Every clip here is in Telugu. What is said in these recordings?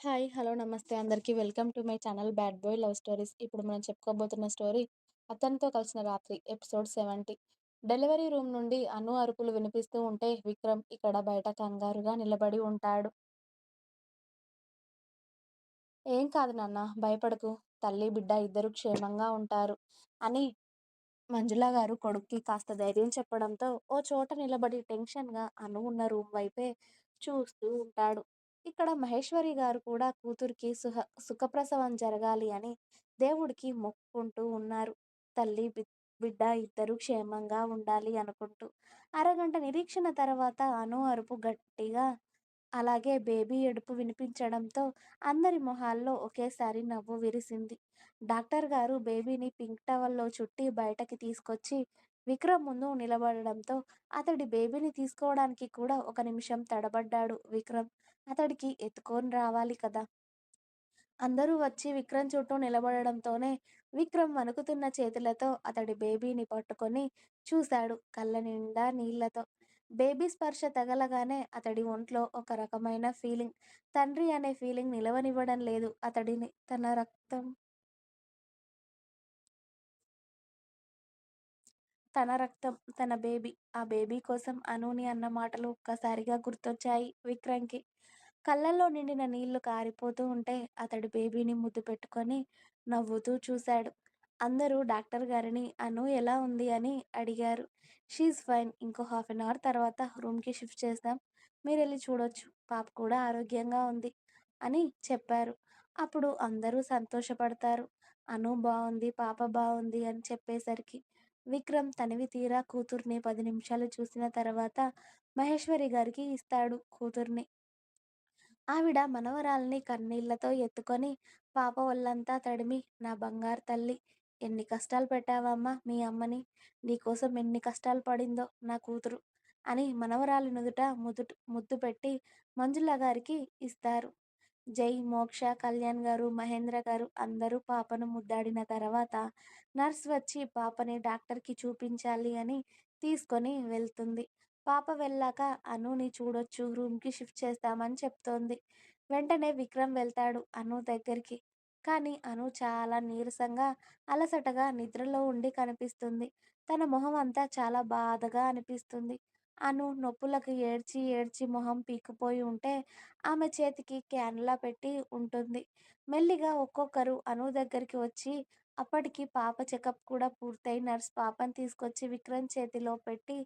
హాయ్. హలో. నమస్తే అందరికీ. Welcome to my channel 'bad boy love stories'. ఇప్పుడు మనం చెప్పుకోబోతున్న స్టోరీ 'అతనితో కలిసిన రాత్రి' ఎపిసోడ్ 70. డెలివరీ రూమ్ నుండి అను అరుపులు వినిపిస్తూ ఉంటే విక్రమ్ ఇక్కడ బయట కంగారుగా నిలబడి ఉంటాడు. ఏం కాదు నాన్న భయపడకు. తల్లి బిడ్డ ఇద్దరు క్షేమంగా ఉంటారు అని మంజుల గారు కొడుక్కి కాస్త ధైర్యం చెప్పడంతో ఓ చోట నిలబడి టెన్షన్గా అను ఉన్న రూమ్ వైపే చూస్తూ ఉంటాడు. ఇక్కడ మహేశ్వరి గారు కూడా కూతురికి సుహ సుఖప్రసవం జరగాలి అని దేవుడికి మొక్కుకుంటూ ఉన్నారు. తల్లి బిడ్డ ఇద్దరు క్షేమంగా ఉండాలి అనుకుంటూ. అరగంట నిరీక్షణ తర్వాత అను అరుపు గట్టిగా, అలాగే బేబీ ఏడుపు వినిపించడంతో అందరి మొహాల్లో ఒకేసారి నవ్వు విరిసింది. డాక్టర్ గారు బేబీని పింక్ టవల్లో చుట్టి బయటకి తీసుకొచ్చి విక్రమ్ ముందు నిలబడడంతో అతడి బేబీని తీసుకోవడానికి కూడా ఒక నిమిషం తడబడ్డాడు విక్రమ్. అతడికి ఎత్తుకొని రావాలి కదా! అందరూ వచ్చి విక్రమ్ చుట్టూ నిలబడడంతోనే విక్రమ్ వణుకుతున్న చేతులతో అతడి బేబీని పట్టుకొని చూశాడు కళ్ళ నిండా నీళ్ళతో. బేబీ స్పర్శ తగలగానే అతడి ఒంట్లో ఒక రకమైన ఫీలింగ్. తండ్రి అనే ఫీలింగ్ నిలవనివ్వడం లేదు అతడిని. తన రక్తం తన రక్తం, తన బేబీ. ఆ బేబీ కోసం అనూని అన్న మాటలు ఒక్కసారిగా గుర్తొచ్చాయి విక్రమ్కి. కళ్ళల్లో నిండిన నీళ్ళు కారిపోతూ ఉంటే అతడు బేబీని ముద్దు పెట్టుకొని నవ్వుతూ చూశాడు. అందరూ డాక్టర్ గారిని అను ఎలా ఉంది అని అడిగారు. She's fine. ఇంకో హాఫ్ అన్ అవర్ తర్వాత రూమ్కి షిఫ్ట్ చేస్తాం. మీరెళ్ళి చూడొచ్చు. పాప కూడా ఆరోగ్యంగా ఉంది అని చెప్పారు. అప్పుడు అందరూ సంతోషపడతారు. అను బాగుంది పాప బాగుంది అని చెప్పేసరికి. విక్రమ్ తనివి తీరా కూతుర్ని పది నిమిషాలు చూసిన తర్వాత మహేశ్వరి గారికి ఇస్తాడు కూతుర్ని. ఆవిడ మనవరాల్ని కన్నీళ్ళతో ఎత్తుకొని పాప ఒళ్ళంతా తడిమి నా బంగారు తల్లి ఎన్ని కష్టాలు పెట్టావమ్మా మీ అమ్మని. నీకోసం ఎన్ని కష్టాలు పడిందో నా కూతురు అని మనవరాలి నుదుట ముదుట ముద్దు పెట్టి మంజులగారికి ఇస్తారు. జై, మోక్ష, కళ్యాణ్ గారు, మహేంద్ర గారు అందరూ పాపను ముద్దాడిన తర్వాత నర్స్ వచ్చి పాపని డాక్టర్కి చూపించాలి అని తీసుకొని వెళ్తుంది. పాప వెళ్ళాక అనుని చూడొచ్చు రూమ్కి షిఫ్ట్ చేస్తామని చెప్తోంది. వెంటనే విక్రమ్ వెళ్తాడు అను దగ్గరికి. కానీ అను చాలా నీరసంగా, అలసటగా నిద్రలో ఉండి కనిపిస్తుంది. తన మొహం అంతా చాలా బాధగా అనిపిస్తుంది. అను నొప్పులకు ఏడ్చి ఏడ్చి మొహం పీక్కుపోయి ఉంటే ఆమె చేతికి క్యాన్లా పెట్టి ఉంటుంది. మెల్లిగా ఒక్కొక్కరు అను దగ్గరికి వచ్చి అప్పటికి పాప చెకప్ కూడా పూర్తయి నర్స్ పాపని తీసుకొచ్చి విక్రమ్ చేతిలో పెట్టి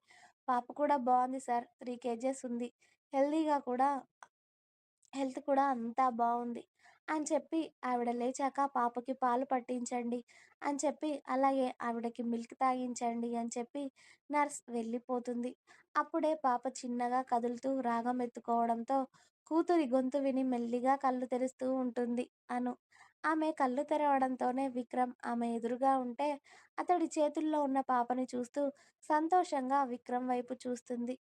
పాప కూడా బాగుంది సార్. త్రీ కేజెస్ ఉంది. హెల్తీగా కూడా హెల్త్ కూడా అంతా బాగుంది అని చెప్పి ఆవిడ లేచాక పాపకి పాలు పట్టించండి అని చెప్పి అలాగే ఆవిడకి మిల్క్ తాగించండి అని చెప్పి నర్స్ వెళ్ళిపోతుంది. అప్పుడే పాప చిన్నగా కదులుతూ రాగం ఎత్తుకోవడంతో కూతురి గొంతు విని మెల్లిగా కళ్ళు తెరుస్తూ ఉంటుంది అను. ఆమె కళ్ళు తెరవడంతోనే విక్రమ్ ఆమె ఎదురుగా ఉంటే అతడి చేతుల్లో ఉన్న పాపని చూస్తూ సంతోషంగా విక్రమ్ వైపు చూస్తుంది.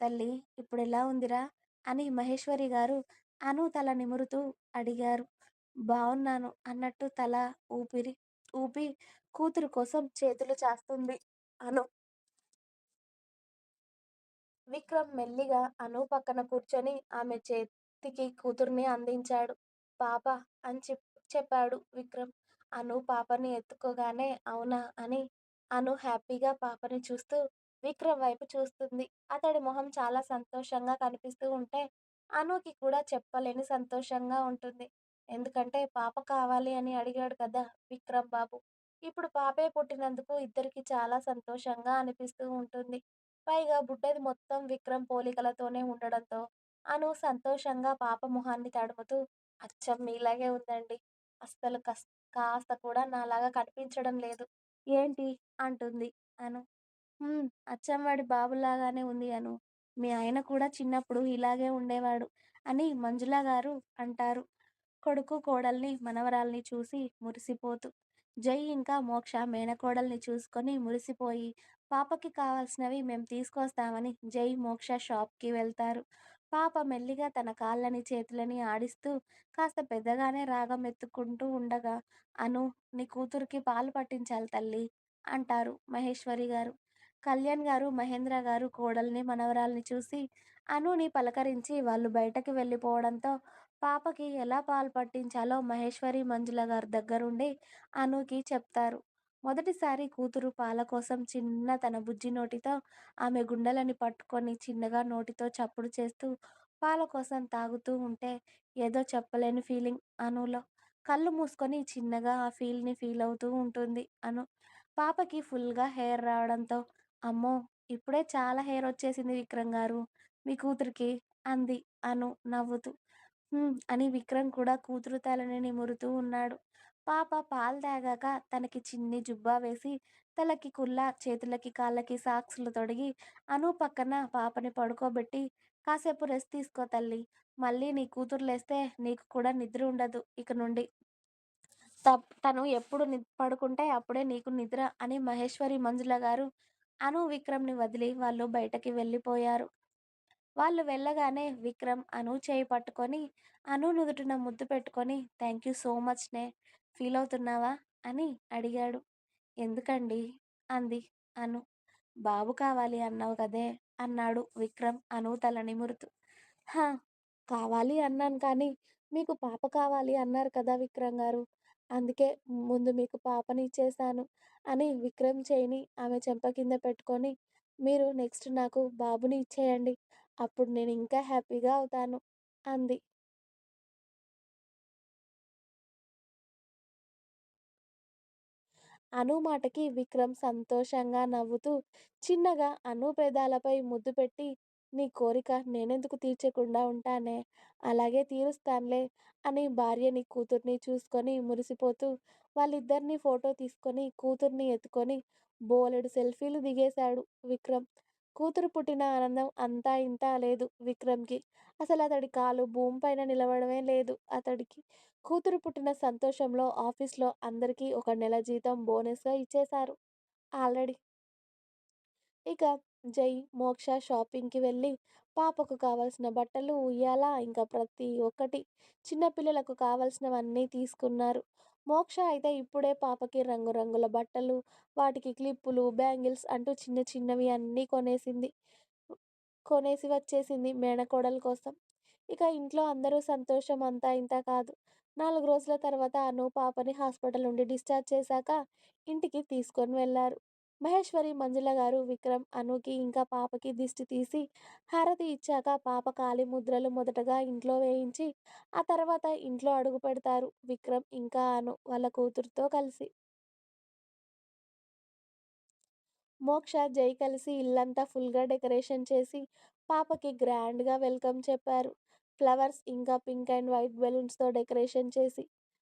తల్లీ! ఇప్పుడెలా ఉందిరా? అని మహేశ్వరి గారు అను తల నిమురుతూ అడిగారు. బావున్నాను అన్నట్టు తల ఊపిరి ఊపి కూతురు కోసం చేతులు చాస్తుంది అను. విక్రమ్ మెల్లిగా అను పక్కన కూర్చొని ఆమె చేతికి కూతుర్ని అందించాడు. పాప అని చెప్ చెప్పాడు విక్రమ్. అను పాపని ఎత్తుకోగానే అవునా అని అను హ్యాపీగా పాపని చూస్తూ విక్రమ్ వైపు చూస్తుంది. అతడి మొహం చాలా సంతోషంగా కనిపిస్తూ ఉంటే అనుకి కూడా చెప్పలేని సంతోషంగా ఉంటుంది. ఎందుకంటే పాప కావాలి అని అడిగాడు కదా విక్రమ్ బాబు. ఇప్పుడు పాపే పుట్టినందుకు ఇద్దరికి చాలా సంతోషంగా అనిపిస్తూ ఉంటుంది. పైగా బుడ్డది మొత్తం విక్రమ్ పోలికలతోనే ఉండడంతో అను సంతోషంగా పాప మొహాన్ని తడుముతూ అచ్చం మీలాగే ఉందండి. అస్సలు కస్ కాస్త కూడా నాలాగా కనిపించడం లేదు. ఏంటి? అంటుంది అను. హుమ్ అచ్చం వాడి బాబులాగానే ఉంది అను. మీ ఆయన కూడా చిన్నప్పుడు ఇలాగే ఉండేవాడు అని మంజుల గారు అంటారు కొడుకు కోడల్ని మనవరాల్ని చూసి మురిసిపోతూ. జై ఇంకా మోక్ష మేనకోడల్ని చూసుకొని మురిసిపోయి పాపకి కావాల్సినవి మేము తీసుకొస్తామని జై, మోక్ష షాప్కి వెళ్తారు. పాప మెల్లిగా తన కాళ్ళని చేతులని ఆడిస్తూ కాస్త పెద్దగానే రాగం ఎత్తుకుంటూ ఉండగా అను నీ కూతురికి పాలు పట్టించాలి తల్లి అంటారు మహేశ్వరి గారు కళ్యాణ్ గారు, మహేంద్ర గారు కోడల్ని మనవరాల్ని చూసి అనుని పలకరించి వాళ్ళు బయటకు వెళ్ళిపోవడంతో పాపకి ఎలా పాలు పట్టించాలో మహేశ్వరి మంజుల గారి దగ్గరుండి అనుకి చెప్తారు. మొదటిసారి కూతురు పాల కోసం చిన్న తన బుజ్జి నోటితో ఆమె గుండెలని పట్టుకొని చిన్నగా నోటితో చప్పుడు చేస్తూ పాల కోసం తాగుతూ ఉంటే ఏదో చెప్పలేని ఫీలింగ్ అనులో కళ్ళు మూసుకొని చిన్నగా ఆ ఫీల్‌ని ఫీల్ అవుతూ ఉంటుంది అను. పాపకి ఫుల్‌గా హెయిర్ రావడంతో అమ్మో! ఇప్పుడే చాలా హెయిర్ వచ్చేసింది విక్రమ్ గారు మీ కూతురికి అంది అను నవ్వుతూ. హ్మ్. అని విక్రమ్ కూడా కూతురు తలని నిమురుతూ ఉన్నాడు. పాప పాలు తాగాక తనకి చిన్ని జుబ్బా వేసి, తలకి కుల్లా, చేతులకి కాళ్ళకి సాక్సులు తొడిగి, అను పక్కన పాపని పడుకోబెట్టి, కాసేపు రెస్ట్ తీసుకో తల్లీ! మళ్ళీ నీ కూతురు లేస్తే నీకు కూడా నిద్ర ఉండదు ఇక నుండి. తప్ తను ఎప్పుడు ని పడుకుంటే అప్పుడే నీకు నిద్ర అని మహేశ్వరి మంజుల గారు అను, విక్రమ్‌ని వదిలి వాళ్ళు బయటకి వెళ్ళిపోయారు. వాళ్ళు వెళ్ళగానే విక్రమ్ అను చేయి పట్టుకొని, అను నుదుటిన ముద్దు పెట్టుకొని థ్యాంక్ యూ సో మచ్ నే ఫీల్ అవుతున్నావా అని అడిగాడు. ఎందుకండి అంది అను. బాబు కావాలి అన్నావు కదే! అన్నాడు విక్రమ్ అను తల నిమురుతూ. హా! కావాలి అన్నాను కానీ, మీకు పాప కావాలి అన్నారు కదా విక్రమ్ గారు! అందుకే ముందు మీకు పాపని ఇచ్చేశాను అని విక్రమ్ చేయిని ఆమె చెంప కింద పెట్టుకొని, మీరు నెక్స్ట్ నాకు బాబుని ఇచ్చేయండి. అప్పుడు నేను ఇంకా హ్యాపీగా అవుతాను అంది. అను మాటకి విక్రమ్ సంతోషంగా నవ్వుతూ చిన్నగా అను పెదాలపై ముద్దు పెట్టి నీ కోరిక నేనెందుకు తీర్చకుండా ఉంటానే అలాగే తీరుస్తానులే అని భార్యని కూతుర్ని చూసుకొని మురిసిపోతూ వాళ్ళిద్దరినీ ఫోటో తీసుకొని కూతుర్ని ఎత్తుకొని బోలెడు సెల్ఫీలు దిగేశాడు విక్రమ్. కూతురు పుట్టిన ఆనందం అంతా ఇంతా లేదు విక్రమ్‌కి. అసలు అతడి కాలు భూమి పైన నిలవడమే లేదు అతడికి. కూతురు పుట్టిన సంతోషంలో ఆఫీస్‌లో అందరికీ ఒక నెల జీతం బోనస్‌గా ఇచ్చేశారు ఆల్రెడీ. ఇక జై, మోక్ష షాపింగ్‌కి వెళ్ళి పాపకు కావాల్సిన బట్టలు, ఉయ్యాల ఇంకా ప్రతి ఒక్కటి చిన్నపిల్లలకు కావాల్సినవన్నీ తీసుకున్నారు. మోక్ష అయితే ఇప్పుడే పాపకి రంగురంగుల బట్టలు, వాటికి క్లిప్పులు, బ్యాంగిల్స్ అంటూ చిన్న చిన్నవి అన్నీ కొనేసింది. కొనేసి వచ్చేసింది మేనకోడలు కోసం. ఇక ఇంట్లో అందరూ సంతోషం అంతా ఇంత కాదు. నాలుగు రోజుల తర్వాత అను పాపని హాస్పిటల్ నుండి డిశ్చార్జ్ చేశాక ఇంటికి తీసుకొని వెళ్ళారు మహేశ్వరి మంజుల గారు విక్రమ్, అనుకి ఇంకా పాపకి దిష్టి తీసి హారతి ఇచ్చాక పాప కాలి ముద్రలు మొదటగా ఇంట్లో వేయించి, ఆ తర్వాత ఇంట్లో అడుగుపెడతారు విక్రమ్ ఇంకా అను వాళ్ళ కూతురుతో కలిసి. మోక్ష, జై కలిసి ఇల్లంతా ఫుల్‌గా డెకరేషన్ చేసి పాపకి గ్రాండ్‌గా వెల్కమ్ చెప్పారు. ఫ్లవర్స్ ఇంకా పింక్ అండ్ వైట్ బెలూన్స్‌తో డెకరేషన్ చేసి.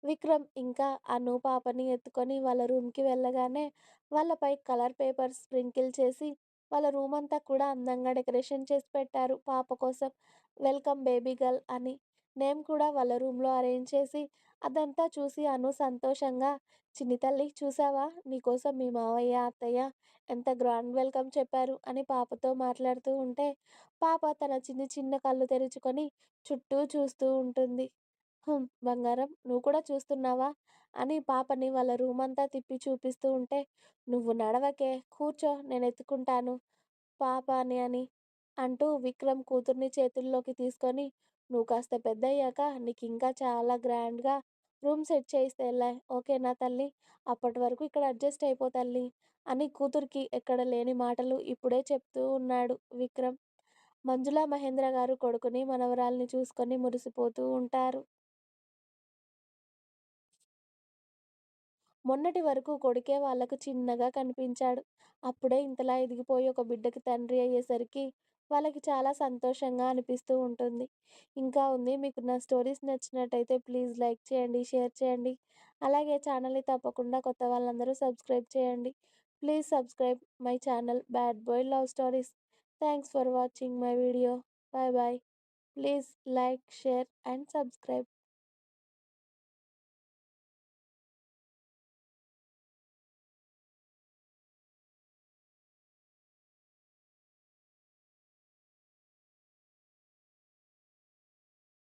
విక్రమ్ ఇంకా అను పాపని ఎత్తుకొని వాళ్ళ రూమ్‌కి వెళ్ళగానే వాళ్ళపై కలర్ పేపర్స్ స్ప్రింకిల్ చేసి వాళ్ళ రూమ్ అంతా కూడా అందంగా డెకరేషన్ చేసి పెట్టారు పాప కోసం. వెల్కమ్ బేబీ గర్ల్ అని నేమ్ కూడా వాళ్ళ రూమ్‌లో అరేంజ్ చేసి అదంతా చూసి అను సంతోషంగా చిన్ని తల్లి చూశావా నీకోసం మీ మావయ్య, అత్తయ్య ఎంత గ్రాండ్ వెల్కమ్ చెప్పారు అని పాపతో మాట్లాడుతూ ఉంటే పాప తన చిన్ని చిన్న కళ్ళు తెరుచుకొని చుట్టూ చూస్తూ ఉంటుంది. హుం బంగారం నువ్వు కూడా చూస్తున్నావా? అని పాపని వాళ్ళ రూమంతా తిప్పి చూపిస్తూ ఉంటే నువ్వు నడవకే కూర్చో నేనెత్తుకుంటాను పాప అని అంటూ విక్రమ్ కూతుర్ని చేతుల్లోకి తీసుకొని నువ్వు కాస్త పెద్దయ్యాక నీకింకా చాలా గ్రాండ్‌గా రూమ్ సెట్ చేయిస్తేలే ఓకేనా తల్లి అప్పటి వరకు ఇక్కడ అడ్జస్ట్ అయిపోతల్లి అని కూతురికి ఎక్కడ లేని మాటలు ఇప్పుడే చెప్తూ ఉన్నాడు విక్రమ్. మంజుల, మహేంద్ర గారు కొడుకుని, మనవరాల్ని చూసుకొని మురిసిపోతూ ఉంటారు. మొన్నటి వరకు కొడుకే వాళ్ళకు చిన్నగా కనిపించాడు. అప్పుడే ఇంతలా ఎదిగిపోయి ఒక బిడ్డకి తండ్రి అయ్యేసరికి వాళ్ళకి చాలా సంతోషంగా అనిపిస్తూ ఉంటుంది. ఇంకా ఉంది. మీకు నా స్టోరీస్ నచ్చినట్టయితే ప్లీజ్ లైక్ చేయండి, షేర్ చేయండి. అలాగే ఛానల్‌ని తప్పకుండా కొత్త వాళ్ళందరూ సబ్స్క్రైబ్ చేయండి. Please subscribe my channel bad boy love stories. Thanks for watching my video. Bye bye. Please like, share and subscribe.